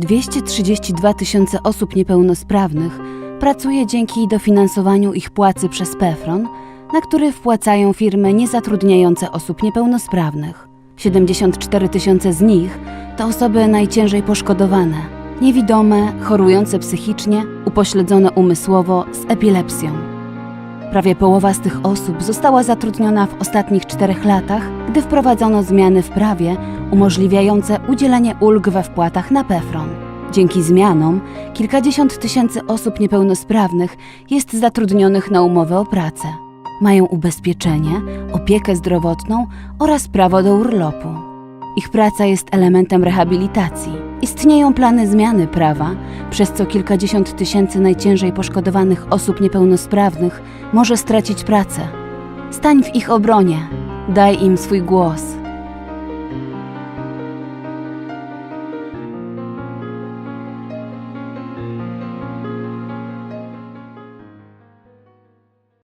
232 tysiące osób niepełnosprawnych pracuje dzięki dofinansowaniu ich płacy przez PEFRON, na który wpłacają firmy niezatrudniające osób niepełnosprawnych. 74 tysiące z nich to osoby najciężej poszkodowane, niewidome, chorujące psychicznie, upośledzone umysłowo z epilepsją. Prawie połowa z tych osób została zatrudniona w ostatnich czterech latach, gdy wprowadzono zmiany w prawie umożliwiające udzielenie ulg we wpłatach na PEFRON. Dzięki zmianom kilkadziesiąt tysięcy osób niepełnosprawnych jest zatrudnionych na umowę o pracę. Mają ubezpieczenie, opiekę zdrowotną oraz prawo do urlopu. Ich praca jest elementem rehabilitacji. Istnieją plany zmiany prawa, przez co kilkadziesiąt tysięcy najciężej poszkodowanych osób niepełnosprawnych może stracić pracę. Stań w ich obronie, daj im swój głos.